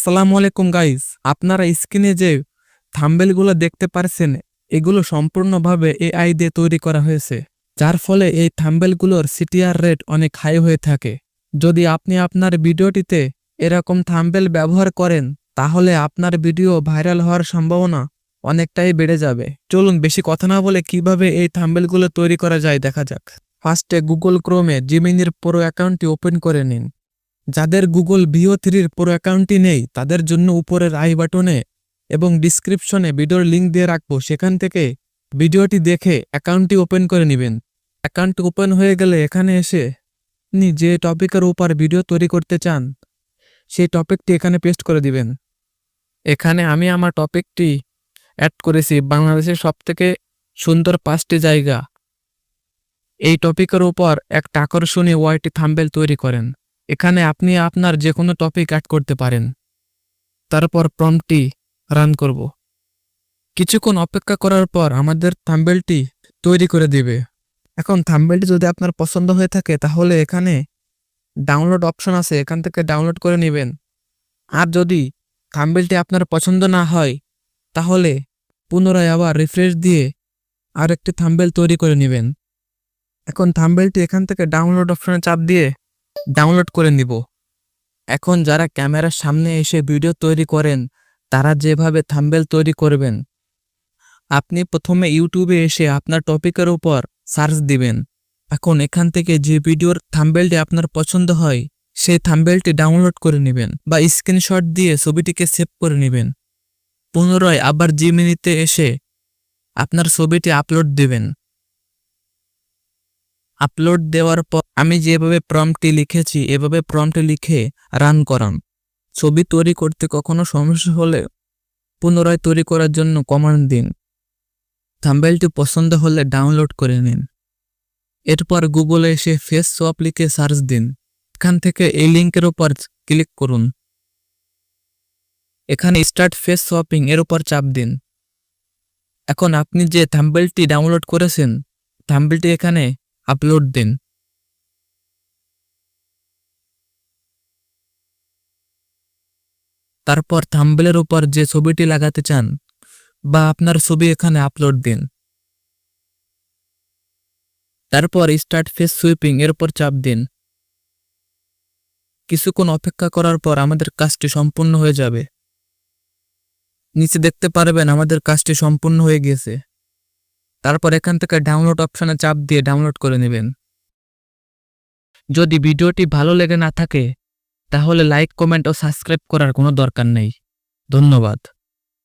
আসসালামু আলাইকুম গাইস আপনারা স্ক্রিনে যে থাম্বেলগুলো দেখতে পারছেন, এগুলো সম্পূর্ণভাবে এআই দিয়ে তৈরি করা হয়েছে, যার ফলে এই থাম্বেলগুলোর সিটিআর রেট অনেক হাই হয়ে থাকে। যদি আপনি আপনার ভিডিওটিতে এরকম থাম্বেল ব্যবহার করেন, তাহলে আপনার ভিডিও ভাইরাল হওয়ার সম্ভাবনা অনেকটাই বেড়ে যাবে। চলুন বেশি কথা না বলে কীভাবে এই থাম্বেলগুলো তৈরি করা যায় দেখা যাক। ফার্স্টে গুগল ক্রোমে জিমিনির পুরো অ্যাকাউন্টটি ওপেন করে নিন। যাদের গুগল ভিও থ্রির পুরো অ্যাকাউন্টটি নেই, তাদের জন্য উপরের আই বাটনে এবং ডিসক্রিপশনে ভিডিওর লিঙ্ক দিয়ে রাখব। সেখান থেকে ভিডিওটি দেখে অ্যাকাউন্টটি ওপেন করে নেবেন। অ্যাকাউন্ট ওপেন হয়ে গেলে এখানে এসে আপনি যে টপিকের উপর ভিডিও তৈরি করতে চান, সেই টপিকটি এখানে পেস্ট করে দিবেন। এখানে আমি আমার টপিকটি অ্যাড করেছি। বাংলাদেশের সবথেকে সুন্দর পাঁচটি জায়গা। এই টপিকের উপর একটা আকর্ষণীয় ওয়াইটি থাম্বেল তৈরি করেন। এখানে আপনি আপনার যে কোনো টপিক অ্যাড করতে পারেন। তারপর প্রম্পটি রান করব। কিছুক্ষণ অপেক্ষা করার পর আমাদের থাম্বেলটি তৈরি করে দিবে। এখন থাম্বেলটি যদি আপনার পছন্দ হয়ে থাকে, তাহলে এখানে ডাউনলোড অপশন আছে, এখান থেকে ডাউনলোড করে নেবেন। আর যদি থাম্বেলটি আপনার পছন্দ না হয়, তাহলে পুনরায় আবার রিফ্রেশ দিয়ে আর একটি থাম্বেল তৈরি করে নেবেন। এখন থাম্বেলটি এখান থেকে ডাউনলোড অপশনে চাপ দিয়ে ডাউনলোড করে নিব। এখন যারা ক্যামেরার সামনে এসে ভিডিও তৈরি করেন, তারা যেভাবে থাম্বেল তৈরি করবেন, আপনি প্রথমে ইউটিউবে এসে আপনার টপিকের উপর সার্চ দিবেন। এখন এখান থেকে যে ভিডিওর থাম্বেলটি আপনার পছন্দ হয়, সেই থাম্বেলটি ডাউনলোড করে নেবেন বা স্ক্রিনশট দিয়ে ছবিটিকে সেভ করে নেবেন। পুনরায় আবার জিমিনিতে এসে আপনার ছবিটি আপলোড দিবেন। আপলোড দেওয়ার পর আমি যেভাবে প্রম্পটি লিখেছি, এভাবে প্রম্পটি লিখে রান করান। ছবি তৈরি করতে কখনো সমস্যা হলে পুনরায় তৈরি করার জন্য কমান্ড দিন। থাম্বেলটি পছন্দ হলে ডাউনলোড করে নিন। এরপর গুগলে এসে ফেস সোয়াপ লিখে সার্চ দিন। এখান থেকে এই লিঙ্কের উপর ক্লিক করুন। এখানে স্টার্ট ফেস সোয়াপিং এর উপর চাপ দিন। এখন আপনি যে থাম্বেলটি ডাউনলোড করেছেন থাম্বেলটি এখানে আপলোড দিন। তারপর থাম্বেলের উপর যে ছবিটি লাগাতে চান বা আপনার ছবি এখানে আপলোড দিন। তারপর স্টার্ট ফেস সুইপিং এর উপর চাপ দিন। কিছুক্ষণ অপেক্ষা করার পর আমাদের কাজটি সম্পূর্ণ হয়ে যাবে। নিচে দেখতে পারবেন আমাদের কাজটি সম্পূর্ণ হয়ে গিয়েছে। তারপর এখান থেকে ডাউনলোড অপশানে চাপ দিয়ে ডাউনলোড করে নেবেন। যদি ভিডিওটি ভালো লেগে না থাকে, তাহলে লাইক কমেন্ট ও সাবস্ক্রাইব করার কোনো দরকার নেই। ধন্যবাদ।